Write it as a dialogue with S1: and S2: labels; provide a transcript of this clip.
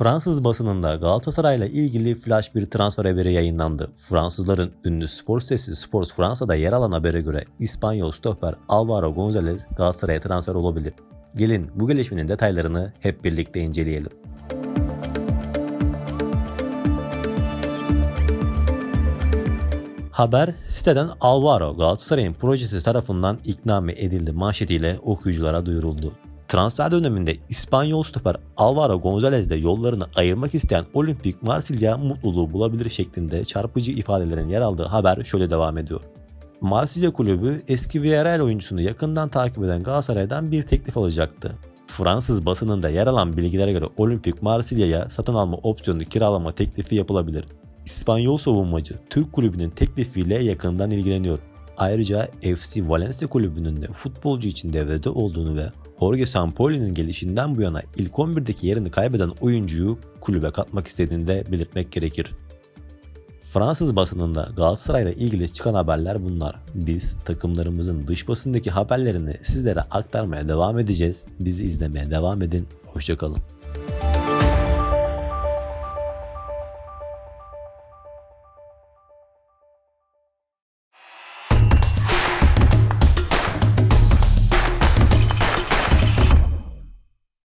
S1: Fransız basınında Galatasaray'la ilgili flash bir transfer haberi yayınlandı. Fransızların ünlü spor sitesi Sports Fransa'da yer alan habere göre İspanyol stoper Alvaro Gonzalez Galatasaray'a transfer olabilir. Gelin bu gelişmenin detaylarını hep birlikte inceleyelim. Haber siteden Alvaro Galatasaray'ın projesi tarafından ikna edildi manşetiyle okuyuculara duyuruldu. Transfer döneminde İspanyol stoper Alvaro Gonzalez'de yollarını ayırmak isteyen Olimpik Marsilya mutluluğu bulabilir şeklinde çarpıcı ifadelerin yer aldığı haber şöyle devam ediyor. Marsilya kulübü eski Villarreal oyuncusunu yakından takip eden Galatasaray'dan bir teklif alacaktı. Fransız basınında yer alan bilgilere göre Olimpik Marsilya'ya satın alma opsiyonu kiralama teklifi yapılabilir. İspanyol savunmacı Türk kulübünün teklifiyle yakından ilgileniyor. Ayrıca FC Valencia kulübünün de futbolcu için devrede olduğunu ve Jorge Sampaoli'nin gelişinden bu yana ilk 11'deki yerini kaybeden oyuncuyu kulübe katmak istediğini de belirtmek gerekir. Fransız basınında Galatasaray'la ilgili çıkan haberler bunlar. Biz takımlarımızın dış basındaki haberlerini sizlere aktarmaya devam edeceğiz. Bizi izlemeye devam edin. Hoşçakalın.